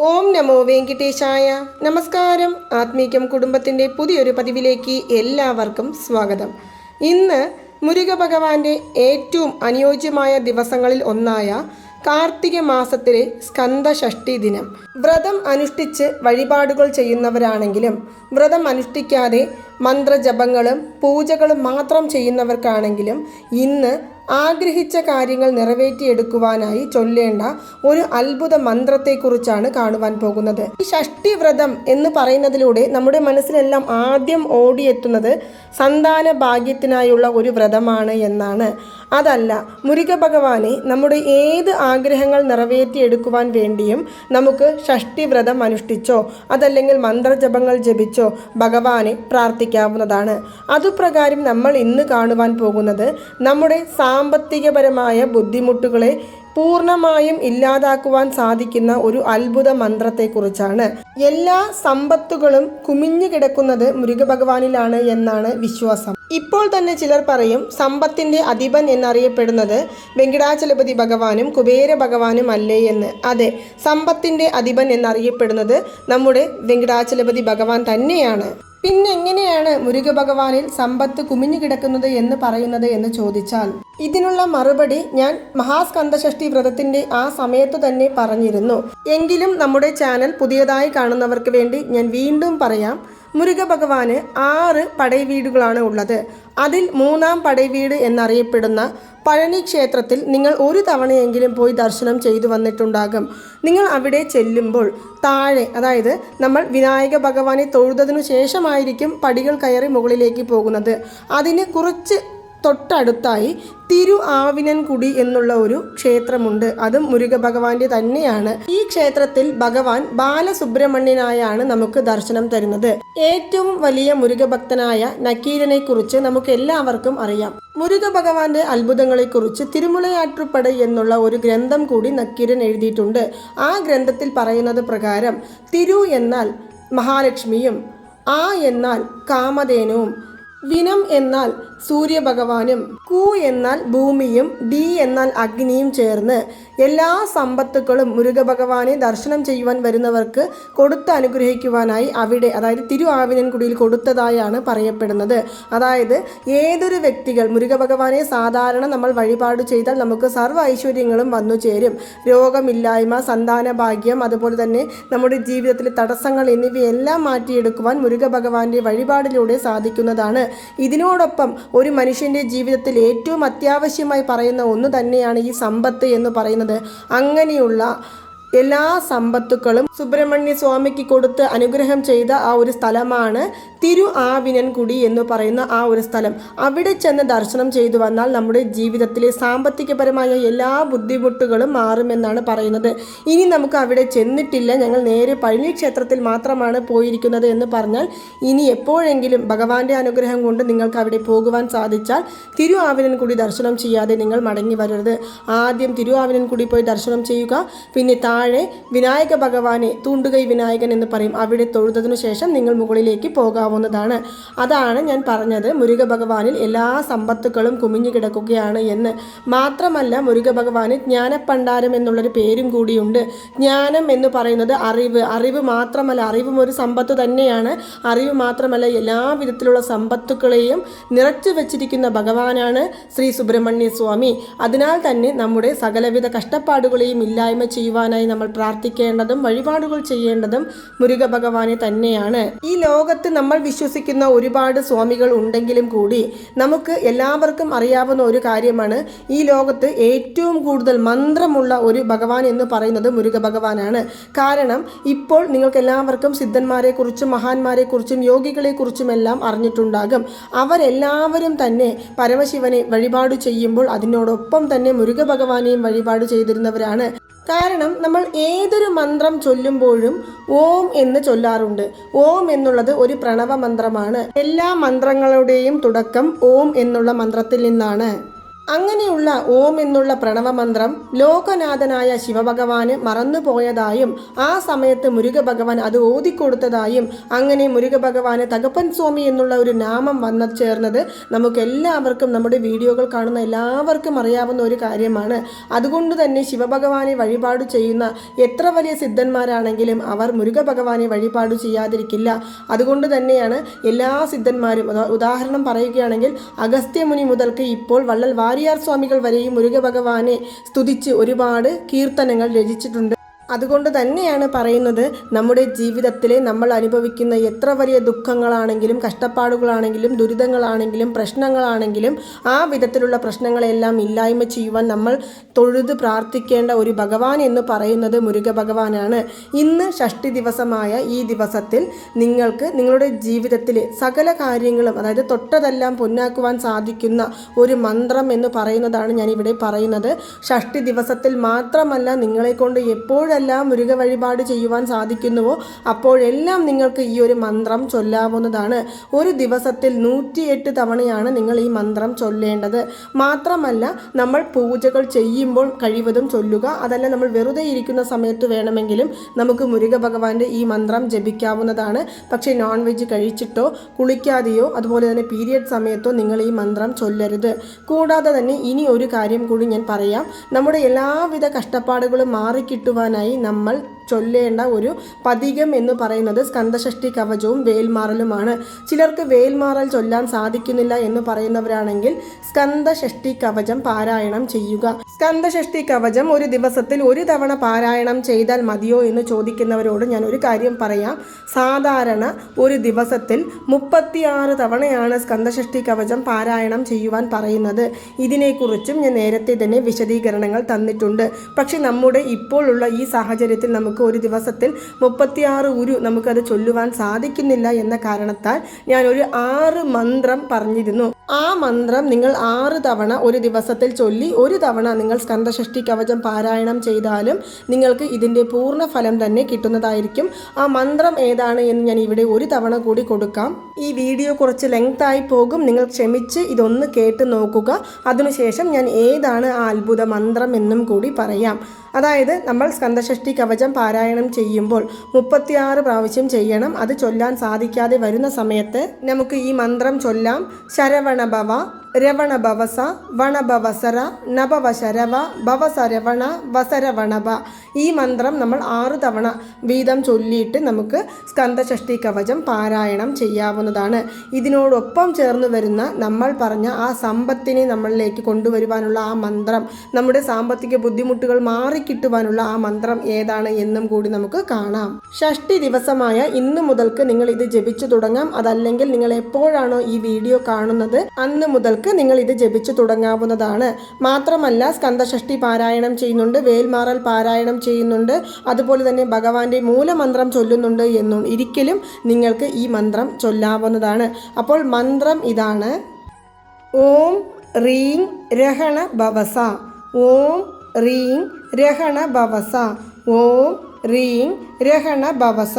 ഓം നമോ വെങ്കിട്ടേശായ. നമസ്കാരം. ആത്മീകം കുടുംബത്തിന്റെ പുതിയൊരു പതിവിലേക്ക് എല്ലാവർക്കും സ്വാഗതം. ഇന്ന് മുരുക ഭഗവാന്റെ ഏറ്റവും അനുയോജ്യമായ ദിവസങ്ങളിൽ ഒന്നായ കാർത്തിക മാസത്തിലെ സ്കന്ദഷഷ്ഠി ദിനം. വ്രതം അനുഷ്ഠിച്ച് വഴിപാടുകൾ ചെയ്യുന്നവരാണെങ്കിലും വ്രതം അനുഷ്ഠിക്കാതെ മന്ത്രജപങ്ങളും പൂജകളും മാത്രം ചെയ്യുന്നവർക്കാണെങ്കിലും ഇന്ന് ആഗ്രഹിച്ച കാര്യങ്ങൾ നിറവേറ്റിയെടുക്കുവാനായി ചൊല്ലേണ്ട ഒരു അത്ഭുത മന്ത്രത്തെക്കുറിച്ചാണ് കാണുവാൻ പോകുന്നത്. ഈ ഷഷ്ടി വ്രതം എന്ന് പറയുന്നതിലൂടെ നമ്മുടെ മനസ്സിലെല്ലാം ആദ്യം ഓടിയെത്തുന്നത് സന്താന ഭാഗ്യത്തിനായുള്ള ഒരു വ്രതമാണ് എന്നാണ്. അതല്ല മുരുക ഭഗവാനെ നമ്മുടെ ഏത് ആഗ്രഹങ്ങൾ നിറവേറ്റിയെടുക്കുവാൻ വേണ്ടിയും നമുക്ക് ഷഷ്ടി വ്രതം അനുഷ്ഠിച്ചോ അതല്ലെങ്കിൽ മന്ത്രജപങ്ങൾ ജപിച്ചോ ഭഗവാനെ പ്രാർത്ഥിക്കാവുന്നതാണ്. അതുപ്രകാരം നമ്മൾ ഇന്ന് കാണുവാൻ പോകുന്നത് നമ്മുടെ സാമ്പത്തികപരമായ ബുദ്ധിമുട്ടുകളെ പൂർണമായും ഇല്ലാതാക്കുവാൻ സാധിക്കുന്ന ഒരു അത്ഭുത മന്ത്രത്തെക്കുറിച്ചാണ്. എല്ലാ സമ്പത്തുകളും കുമിഞ്ഞു കിടക്കുന്നത് മുരുകഭഗവാനിലാണ് എന്നാണ് വിശ്വാസം. ഇപ്പോൾ തന്നെ ചിലർ പറയും സമ്പത്തിന്റെ അധിപൻ എന്നറിയപ്പെടുന്നത് വെങ്കിടാചലപതി ഭഗവാനും കുബേര ഭഗവാനും അല്ലേ എന്ന്. അതെ സമ്പത്തിന്റെ അധിപൻ എന്നറിയപ്പെടുന്നത് നമ്മുടെ വെങ്കിടാചലപതി ഭഗവാൻ തന്നെയാണ്. പിന്നെ എങ്ങനെയാണ് മുരുക ഭഗവാനിൽ സമ്പത്ത് കുമിഞ്ഞു കിടക്കുന്നത് എന്ന് പറയുന്നത് എന്ന് ചോദിച്ചാൽ ഇതിനുള്ള മറുപടി ഞാൻ മഹാസ്കന്ധഷ്ടി വ്രതത്തിന്റെ ആ സമയത്തു തന്നെ പറഞ്ഞിരുന്നു. എങ്കിലും നമ്മുടെ ചാനൽ പുതിയതായി കാണുന്നവർക്ക് വേണ്ടി ഞാൻ വീണ്ടും പറയാം മുരുക ഭഗവാന് ആറ് പടൈവീടുകളാണ് ഉള്ളത്. അതിൽ മൂന്നാം പടൈവീട് എന്നറിയപ്പെടുന്ന പഴനി ക്ഷേത്രത്തിൽ നിങ്ങൾ ഒരു തവണയെങ്കിലും പോയി ദർശനം ചെയ്തു വന്നിട്ടുണ്ടാകും. നിങ്ങൾ അവിടെ ചെല്ലുമ്പോൾ താഴെ അതായത് നമ്മൾ വിനായക ഭഗവാനെ തൊഴുതതിനു ശേഷമായിരിക്കും പടികൾ കയറി മുകളിലേക്ക് പോകുന്നത്. അതിന് കുറച്ച് തൊട്ടടുത്തായി തിരു ആവിനൻകുടി എന്നുള്ള ഒരു ക്ഷേത്രമുണ്ട്. അതും മുരുക ഭഗവാന്റെ തന്നെയാണ്. ഈ ക്ഷേത്രത്തിൽ ഭഗവാൻ ബാലസുബ്രഹ്മണ്യനായാണ് നമുക്ക് ദർശനം തരുന്നത്. ഏറ്റവും വലിയ മുരുക ഭക്തനായ നക്കീരനെ കുറിച്ച് നമുക്ക് എല്ലാവർക്കും അറിയാം. മുരുക ഭഗവാന്റെ അത്ഭുതങ്ങളെക്കുറിച്ച് തിരുമുലയാറ്റുപട എന്നുള്ള ഒരു ഗ്രന്ഥം കൂടി നക്കീരൻ എഴുതിയിട്ടുണ്ട്. ആ ഗ്രന്ഥത്തിൽ പറയുന്നത് പ്രകാരം തിരു എന്നാൽ മഹാലക്ഷ്മിയും ആ എന്നാൽ കാമധേനുവും വിനം എന്നാൽ സൂര്യഭഗവാനും കു എന്നാൽ ഭൂമിയും ഡി എന്നാൽ അഗ്നിയും ചേർന്ന് എല്ലാ സമ്പത്തുക്കളും മുരുകഭഗവാനെ ദർശനം ചെയ്യുവാൻ വരുന്നവർക്ക് കൊടുത്ത് അനുഗ്രഹിക്കുവാനായി അവിടെ അതായത് തിരു ആവിനൻകുടിയിൽ കൊടുത്തതായാണ് പറയപ്പെടുന്നത്. അതായത് ഏതൊരു വ്യക്തികൾ മുരുകഭഗവാനെ സാധാരണ നമ്മൾ വഴിപാട് ചെയ്താൽ നമുക്ക് സർവ ഐശ്വര്യങ്ങളും വന്നു ചേരും. രോഗമില്ലായ്മ സന്താന ഭാഗ്യം അതുപോലെ തന്നെ നമ്മുടെ ജീവിതത്തിലെ തടസ്സങ്ങൾ എന്നിവയെല്ലാം മാറ്റിയെടുക്കുവാൻ മുരുകഭഗവാന്റെ വഴിപാടിലൂടെ സാധിക്കുന്നതാണ്. ഇതിനോടൊപ്പം ഒരു മനുഷ്യന്റെ ജീവിതത്തിൽ ഏറ്റവും അത്യാവശ്യമായി പറയുന്ന ഒന്ന് തന്നെയാണ് ഈ സമ്പത്ത് എന്ന് പറയുന്നത്. അങ്ങനെയുള്ള എല്ലാ സമ്പത്തുക്കളും സുബ്രഹ്മണ്യ സ്വാമിക്ക് കൊടുത്ത് അനുഗ്രഹം ചെയ്ത ആ ഒരു സ്ഥലമാണ് തിരു ആവിനൻകുടി എന്ന് പറയുന്ന ആ ഒരു സ്ഥലം. അവിടെ ചെന്ന് ദർശനം ചെയ്തു വന്നാൽ നമ്മുടെ ജീവിതത്തിലെ സാമ്പത്തികപരമായ എല്ലാ ബുദ്ധിമുട്ടുകളും മാറുമെന്നാണ് പറയുന്നത്. ഇനി നമുക്ക് അവിടെ ചെന്നിട്ടില്ല. ഞങ്ങൾ നേരെ പഴനി ക്ഷേത്രത്തിൽ മാത്രമാണ് പോയിരിക്കുന്നത് എന്ന് പറഞ്ഞാൽ ഇനി എപ്പോഴെങ്കിലും ഭഗവാന്റെ അനുഗ്രഹം കൊണ്ട് നിങ്ങൾക്ക് അവിടെ പോകുവാൻ സാധിച്ചാൽ തിരു ആവിനൻകുടി ദർശനം ചെയ്യാതെ നിങ്ങൾ മടങ്ങി വരരുത്. ആദ്യം തിരു ആവിനൻകുടി പോയി ദർശനം ചെയ്യുക. പിന്നെ താഴെ വിനായക ഭഗവാനെ തൂണ്ടുകൈ വിനായകൻ എന്ന് പറയും. അവിടെ തൊഴുതതിനു ശേഷം നിങ്ങൾ മുകളിലേക്ക് പോകാവുന്നതാണ്. അതാണ് ഞാൻ പറഞ്ഞത്. മുരുക ഭഗവാനിൽ എല്ലാ സമ്പത്തുക്കളും കുമിഞ്ഞു കിടക്കുകയാണ് എന്ന്. മാത്രമല്ല മുരുക ഭഗവാന് ജ്ഞാനപ്പണ്ടാരം എന്നുള്ളൊരു പേരും കൂടിയുണ്ട്. ജ്ഞാനം എന്ന് പറയുന്നത് അറിവ്. അറിവ് മാത്രമല്ല അറിവും ഒരു സമ്പത്ത് തന്നെയാണ്. അറിവ് മാത്രമല്ല എല്ലാ വിധത്തിലുള്ള സമ്പത്തുക്കളെയും നിറച്ചു വച്ചിരിക്കുന്ന ഭഗവാനാണ് ശ്രീ സുബ്രഹ്മണ്യ സ്വാമി. അതിനാൽ തന്നെ നമ്മുടെ സകലവിധ കഷ്ടപ്പാടുകളെയും ഇല്ലായ്മ ചെയ്യുവാനായി നമ്മൾ പ്രാർത്ഥിക്കേണ്ടതും വഴിപാടുകൾ ചെയ്യേണ്ടതും മുരുക ഭഗവാനെ തന്നെയാണ്. ഈ ലോകത്ത് നമ്മൾ വിശ്വസിക്കുന്ന ഒരുപാട് സ്വാമികൾ ഉണ്ടെങ്കിലും കൂടി നമുക്ക് എല്ലാവർക്കും അറിയാവുന്ന ഒരു കാര്യമാണ്. ഈ ലോകത്ത് ഏറ്റവും കൂടുതൽ മന്ത്രമുള്ള ഒരു ഭഗവാൻ എന്ന് പറയുന്നത് മുരുക ഭഗവാനാണ്. കാരണം ഇപ്പോൾ നിങ്ങൾക്ക് എല്ലാവർക്കും സിദ്ധന്മാരെ കുറിച്ചും മഹാന്മാരെ കുറിച്ചും യോഗികളെ കുറിച്ചും എല്ലാം അറിഞ്ഞിട്ടുണ്ടാകും. അവരെല്ലാവരും തന്നെ പരമശിവനെ വഴിപാട് ചെയ്യുമ്പോൾ അതിനോടൊപ്പം തന്നെ മുരുക ഭഗവാനെയും വഴിപാട് ചെയ്തിരുന്നവരാണ്. കാരണം നമ്മൾ ഏതൊരു മന്ത്രം ചൊല്ലുമ്പോഴും ഓം എന്ന് ചൊല്ലാറുണ്ട്. ഓം എന്നുള്ളത് ഒരു പ്രണവ മന്ത്രമാണ്. എല്ലാ മന്ത്രങ്ങളുടെയും തുടക്കം ഓം എന്നുള്ള മന്ത്രത്തിൽ നിന്നാണ്. അങ്ങനെയുള്ള ഓം എന്നുള്ള പ്രണവമന്ത്രം ലോകനാഥനായ ശിവഭഗവാന് മറന്നുപോയതായും ആ സമയത്ത് മുരുക ഭഗവാൻ അത് ഓതിക്കൊടുത്തതായും അങ്ങനെ മുരുക ഭഗവാന് തകപ്പൻ സ്വാമി എന്നുള്ള ഒരു നാമം വന്ന ചേർന്നത് നമുക്കെല്ലാവർക്കും നമ്മുടെ വീഡിയോകൾ കാണുന്ന എല്ലാവർക്കും അറിയാവുന്ന ഒരു കാര്യമാണ്. അതുകൊണ്ട് തന്നെ ശിവഭഗവാനെ വഴിപാട് ചെയ്യുന്ന എത്ര വലിയ സിദ്ധന്മാരാണെങ്കിലും അവർ മുരുക ഭഗവാനെ വഴിപാട് ചെയ്യാതിരിക്കില്ല. അതുകൊണ്ട് തന്നെയാണ് എല്ലാ സിദ്ധന്മാരും ഉദാഹരണം പറയുകയാണെങ്കിൽ അഗസ്ത്യമുനി മുതൽക്ക് ഇപ്പോൾ വള്ളൽ വാരിയാർ സ്വാമികൾ വരെയും മുരുക ഭഗവാനെ സ്തുതിച്ച് ഒരുപാട് കീർത്തനങ്ങൾ രചിച്ചിട്ടുണ്ട്. അതുകൊണ്ട് തന്നെയാണ് പറയുന്നത് നമ്മുടെ ജീവിതത്തിൽ നമ്മൾ അനുഭവിക്കുന്ന എത്ര വലിയ ദുഃഖങ്ങളാണെങ്കിലും കഷ്ടപ്പാടുകളാണെങ്കിലും ദുരിതങ്ങളാണെങ്കിലും പ്രശ്നങ്ങളാണെങ്കിലും ആ വിധത്തിലുള്ള പ്രശ്നങ്ങളെല്ലാം ഇല്ലായ്മ ചെയ്യുവാൻ നമ്മൾ തൊഴുത് പ്രാർത്ഥിക്കേണ്ട ഒരു ഭഗവാൻ എന്ന് പറയുന്നത് മുരുക ഭഗവാനാണ്. ഇന്ന് ഷഷ്ടി ദിവസമായ ഈ ദിവസത്തിൽ നിങ്ങൾക്ക് നിങ്ങളുടെ ജീവിതത്തിലെ സകല കാര്യങ്ങളും അതായത് തൊട്ടതെല്ലാം പൊന്നാക്കുവാൻ സാധിക്കുന്ന ഒരു മന്ത്രം എന്ന് പറയുന്നതാണ് ഞാനിവിടെ പറയുന്നത്. ഷഷ്ടി ദിവസത്തിൽ മാത്രമല്ല നിങ്ങളെ കൊണ്ട് എപ്പോഴെല്ലാം മുരുക വഴിപാട് ചെയ്യുവാൻ സാധിക്കുന്നുവോ അപ്പോഴെല്ലാം നിങ്ങൾക്ക് ഈ ഒരു മന്ത്രം ചൊല്ലാവുന്നതാണ്. ഒരു ദിവസത്തിൽ നൂറ്റിയെട്ട് തവണയാണ് നിങ്ങൾ ഈ മന്ത്രം ചൊല്ലേണ്ടത്. മാത്രമല്ല നമ്മൾ പൂജകൾ ചെയ്യുമ്പോൾ കഴിവതും ചൊല്ലുക. അതല്ല നമ്മൾ വെറുതെ ഇരിക്കുന്ന സമയത്ത് വേണമെങ്കിലും നമുക്ക് മുരുക ഭഗവാന്റെ ഈ മന്ത്രം ജപിക്കാവുന്നതാണ്. പക്ഷേ നോൺ വെജ് കഴിച്ചിട്ടോ കുളിക്കാതെയോ അതുപോലെ തന്നെ പീരിയഡ് സമയത്തോ നിങ്ങൾ ഈ മന്ത്രം ചൊല്ലരുത്. കൂടാതെ തന്നെ ഇനി ഒരു കാര്യം കൂടി ഞാൻ പറയാം. നമ്മുടെ എല്ലാവിധ കഷ്ടപ്പാടുകളും മാറിക്കിട്ടുവാനായി നമ്മൾ ചൊല്ലേണ്ട ഒരു പതികം എന്ന് പറയുന്നത് സ്കന്ദഷഷ്ടി കവചവും വേൽമാറലുമാണ്. ചിലർക്ക് വേൽമാറൽ ചൊല്ലാൻ സാധിക്കുന്നില്ല എന്ന് പറയുന്നവരാണെങ്കിൽ സ്കന്ദഷഷ്ടി കവചം പാരായണം ചെയ്യുക. സ്കന്ദഷഷ്ടി കവചം ഒരു ദിവസത്തിൽ ഒരു തവണ പാരായണം ചെയ്താൽ മതിയോ എന്ന് ചോദിക്കുന്നവരോട് ഞാൻ ഒരു കാര്യം പറയാം. സാധാരണ ഒരു ദിവസത്തിൽ മുപ്പത്തിയാറ് തവണയാണ് സ്കന്ദഷഷ്ടി കവചം പാരായണം ചെയ്യുവാൻ പറയുന്നത്. ഇതിനെക്കുറിച്ചും ഞാൻ നേരത്തെ തന്നെ വിശദീകരണങ്ങൾ തന്നിട്ടുണ്ട്. പക്ഷെ നമ്മുടെ ഇപ്പോഴുള്ള ഈ സാഹചര്യത്തിൽ നമുക്ക് ഒരു ദിവസത്തിൽ മുപ്പത്തിയാറ് ഉരു നമുക്കത് ചൊല്ലുവാൻ സാധിക്കുന്നില്ല എന്ന കാരണത്താൽ ഞാൻ ഒരു ആറ് മന്ത്രം പറഞ്ഞിരുന്നു. ആ മന്ത്രം നിങ്ങൾ ആറ് തവണ ഒരു ദിവസത്തിൽ ചൊല്ലി ഒരു തവണ നിങ്ങൾ സ്കന്ധഷഷ്ടി കവചം പാരായണം ചെയ്താലും നിങ്ങൾക്ക് ഇതിന്റെ പൂർണ ഫലം തന്നെ കിട്ടുന്നതായിരിക്കും. ആ മന്ത്രം ഏതാണ് എന്ന് ഞാൻ ഇവിടെ ഒരു തവണ കൂടി കൊടുക്കാം. ഈ വീഡിയോ കുറച്ച് ലെങ്ത് ആയി പോകും. നിങ്ങൾ ക്ഷമിച്ച് ഇതൊന്ന് കേട്ട് നോക്കുക. അതിനുശേഷം ഞാൻ ഏതാണ് ആ അത്ഭുത മന്ത്രം എന്നും കൂടി പറയാം. അതായത് നമ്മൾ സ്കന്ധഷഷ്ടി കവചം പാരായണം ചെയ്യുമ്പോൾ മുപ്പത്തിയാറ് പ്രാവശ്യം ചെയ്യണം. അത് ചൊല്ലാൻ സാധിക്കാതെ വരുന്ന സമയത്ത് നമുക്ക് ഈ മന്ത്രം ചൊല്ലാം. N'abouvons. ശരവണഭവ രവണഭവസ വണഭവസര നഭവശരവ ഭവസരവണ വസരവണഭ ഈ മന്ത്രം നമ്മൾ ആറ് തവണ വീതം ചൊല്ലിയിട്ട് നമുക്ക് സ്കന്ധഷ്ടി കവചം പാരായണം ചെയ്യാവുന്നതാണ്. ഇതിനോടൊപ്പം ചേർന്ന് വരുന്ന നമ്മൾ പറഞ്ഞ ആ സമ്പത്തിനെ നമ്മളിലേക്ക് കൊണ്ടുവരുവാനുള്ള ആ മന്ത്രം നമ്മുടെ സാമ്പത്തിക ബുദ്ധിമുട്ടുകൾ മാറിക്കിട്ടുവാനുള്ള ആ മന്ത്രം ഏതാണ് എന്നും കൂടി നമുക്ക് കാണാം. ഷഷ്ടി ദിവസമായ ഇന്ന് മുതൽക്ക് നിങ്ങൾ ഇത് ജപിച്ചു തുടങ്ങാം. അതല്ലെങ്കിൽ നിങ്ങൾ എപ്പോഴാണോ ഈ വീഡിയോ കാണുന്നത് അന്ന് മുതൽക്ക് നിങ്ങൾ ഇത് ജപിച്ചു തുടങ്ങാവുന്നതാണ്. മാത്രമല്ല സ്കന്ദഷഷ്ടി പാരായണം ചെയ്യുന്നുണ്ട് വേൽമാറൽ പാരായണം ചെയ്യുന്നുണ്ട് അതുപോലെ തന്നെ ഭഗവാന്റെ മൂലമന്ത്രം ചൊല്ലുന്നുണ്ട് എന്നും ഇരിക്കലും നിങ്ങൾക്ക് ഈ മന്ത്രം ചൊല്ലാവുന്നതാണ്. അപ്പോൾ മന്ത്രം ഇതാണ്. ഓം റീം രഹണ ഭവസ. ഓം റീം രഹണ ഭവസ. ഓം റീം രഹണ ഭവസ.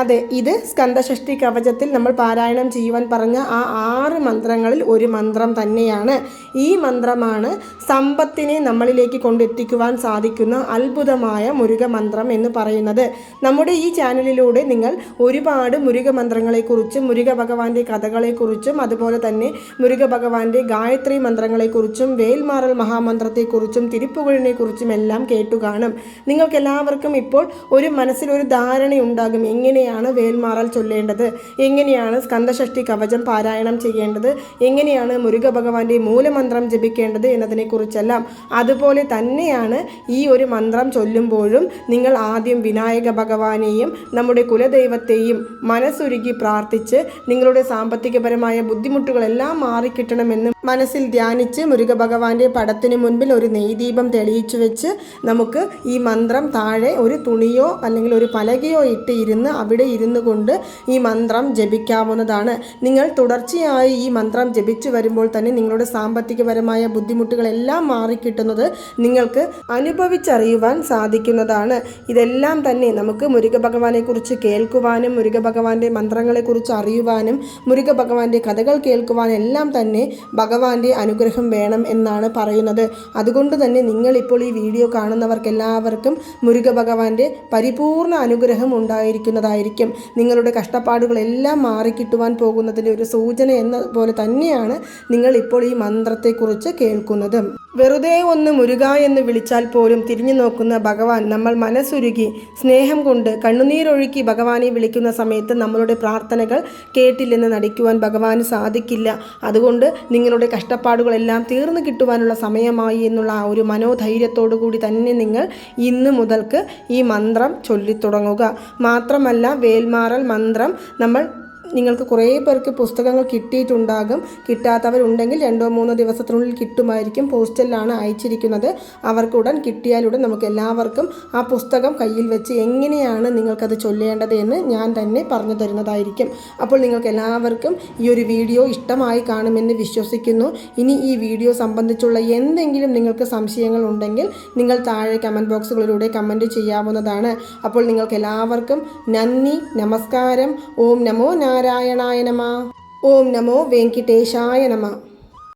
അതെ ഇത് സ്കന്ദഷഷ്ടി കവചത്തിൽ നമ്മൾ പാരായണം ചെയ്യുവാൻ പറഞ്ഞ ആ ആറ് മന്ത്രങ്ങളിൽ ഒരു മന്ത്രം തന്നെയാണ്. ഈ മന്ത്രമാണ് സമ്പത്തിനെ നമ്മളിലേക്ക് കൊണ്ടെത്തിക്കുവാൻ സാധിക്കുന്ന അത്ഭുതമായ മുരുക മന്ത്രം എന്ന് പറയുന്നത്. നമ്മുടെ ഈ ചാനലിലൂടെ നിങ്ങൾ ഒരുപാട് മുരുക മന്ത്രങ്ങളെക്കുറിച്ചും മുരുക ഭഗവാന്റെ കഥകളെക്കുറിച്ചും അതുപോലെ തന്നെ മുരുക ഭഗവാന്റെ ഗായത്രി മന്ത്രങ്ങളെക്കുറിച്ചും വേൽമാറൽ മഹാമന്ത്രത്തെക്കുറിച്ചും തിരുപ്പുകഴിനെക്കുറിച്ചും എല്ലാം കേട്ടു കാണും നിങ്ങൾക്കെല്ലാവർക്കും ഇപ്പോൾ ഒരു മനസ്സിലൊരു ധാരണയുണ്ടാകും. എങ്ങനെയാണ് വേൽമാറൽ ചൊല്ലേണ്ടത്? എങ്ങനെയാണ് സ്കന്ദഷഷ്ടി കവചം പാരായണം ചെയ്യേണ്ടത്? എങ്ങനെയാണ് മുരുക ഭഗവാന്റെ മൂലമന്ത്രം ജപിക്കേണ്ടത് എന്നതിനെക്കുറിച്ചെല്ലാം. അതുപോലെ തന്നെയാണ് ഈ ഒരു മന്ത്രം ചൊല്ലുമ്പോഴും നിങ്ങൾ ആദ്യം വിനായക ഭഗവാനെയും നമ്മുടെ കുലദൈവത്തെയും മനസ്സുരുകി പ്രാർത്ഥിച്ച് നിങ്ങളുടെ സാമ്പത്തികപരമായ ബുദ്ധിമുട്ടുകളെല്ലാം മാറിക്കിട്ടണമെന്ന് മനസ്സിൽ ധ്യാനിച്ച് മുരുക ഭഗവാന്റെ പടത്തിന് മുൻപിൽ ഒരു നെയ്ദീപം തെളിയിച്ചു വെച്ച് നമുക്ക് ഈ മന്ത്രം താഴെ ഒരു തുണിയോ അല്ലെങ്കിൽ ഒരു പലകയോ ഇട്ട് ഇരുന്ന് അവിടെ അവിടെ ഇരുന്നു കൊണ്ട് ഈ മന്ത്രം ജപിക്കാവുന്നതാണ്. നിങ്ങൾ തുടർച്ചയായി ഈ മന്ത്രം ജപിച്ചു വരുമ്പോൾ തന്നെ നിങ്ങളുടെ സാമ്പത്തികപരമായ ബുദ്ധിമുട്ടുകളെല്ലാം മാറിക്കിട്ടുന്നത് നിങ്ങൾക്ക് അനുഭവിച്ചറിയുവാൻ സാധിക്കുന്നതാണ്. ഇതെല്ലാം തന്നെ നമുക്ക് മുരുക ഭഗവാനെ കുറിച്ച് കേൾക്കുവാനും മുരുക ഭഗവാന്റെ മന്ത്രങ്ങളെക്കുറിച്ച് അറിയുവാനും മുരുക ഭഗവാന്റെ കഥകൾ കേൾക്കുവാനും എല്ലാം തന്നെ ഭഗവാന്റെ അനുഗ്രഹം വേണം എന്നാണ് പറയുന്നത്. അതുകൊണ്ട് തന്നെ നിങ്ങളിപ്പോൾ ഈ വീഡിയോ കാണുന്നവർക്ക് എല്ലാവർക്കും മുരുക ഭഗവാന്റെ പരിപൂർണ അനുഗ്രഹം ഉണ്ടായിരിക്കുന്നതായിരിക്കും. നിങ്ങളുടെ കഷ്ടപ്പാടുകളെല്ലാം മാറിക്കിട്ടുവാൻ പോകുന്നതിന്റെ ഒരു സൂചന എന്ന പോലെ തന്നെയാണ് നിങ്ങൾ ഇപ്പോൾ ഈ മന്ത്രത്തെക്കുറിച്ച് കേൾക്കുന്നത്. വെറുതെ ഒന്ന് മുരുക എന്ന് വിളിച്ചാൽ പോലും തിരിഞ്ഞു നോക്കുന്ന ഭഗവാൻ നമ്മൾ മനസ്സുരുകി സ്നേഹം കൊണ്ട് കണ്ണുനീരൊഴുക്കി ഭഗവാനെ വിളിക്കുന്ന സമയത്ത് നമ്മളുടെ പ്രാർത്ഥനകൾ കേട്ടില്ലെന്ന് നടിക്കുവാൻ ഭഗവാന് സാധിക്കില്ല. അതുകൊണ്ട് നിങ്ങളുടെ കഷ്ടപ്പാടുകളെല്ലാം തീർന്നു കിട്ടുവാനുള്ള സമയമായി എന്നുള്ള ആ ഒരു മനോധൈര്യത്തോടു കൂടി തന്നെ നിങ്ങൾ ഇന്ന് മുതൽക്ക് ഈ മന്ത്രം ചൊല്ലിത്തുടങ്ങുക. മാത്രമല്ല വേൽമാറൽ മന്ത്രം നമ്മൾ നിങ്ങൾക്ക് കുറേ പേർക്ക് പുസ്തകങ്ങൾ കിട്ടിയിട്ടുണ്ടാകും. കിട്ടാത്തവരുണ്ടെങ്കിൽ രണ്ടോ മൂന്നോ ദിവസത്തിനുള്ളിൽ കിട്ടുമായിരിക്കും. പോസ്റ്റലിലാണ് അയച്ചിരിക്കുന്നത്. അവർക്ക് ഉടൻ കിട്ടിയാലുടൻ നമുക്ക് എല്ലാവർക്കും ആ പുസ്തകം കയ്യിൽ വെച്ച് എങ്ങനെയാണ് നിങ്ങൾക്കത് ചൊല്ലേണ്ടത് എന്ന് ഞാൻ തന്നെ പറഞ്ഞു തരുന്നതായിരിക്കും. അപ്പോൾ നിങ്ങൾക്ക് എല്ലാവർക്കും ഈ ഒരു വീഡിയോ ഇഷ്ടമായി കാണുമെന്ന് വിശ്വസിക്കുന്നു. ഇനി ഈ വീഡിയോ സംബന്ധിച്ചുള്ള എന്തെങ്കിലും നിങ്ങൾക്ക് സംശയങ്ങൾ ഉണ്ടെങ്കിൽ നിങ്ങൾ താഴെ കമന്റ് ബോക്സുകളിലൂടെ കമന്റ് ചെയ്യാവുന്നതാണ്. അപ്പോൾ നിങ്ങൾക്ക് എല്ലാവർക്കും നന്ദി നമസ്കാരം. ഓം നമോ നാരായണായ നമ ഓം നമോ വെങ്കിട്ടേശായ നമ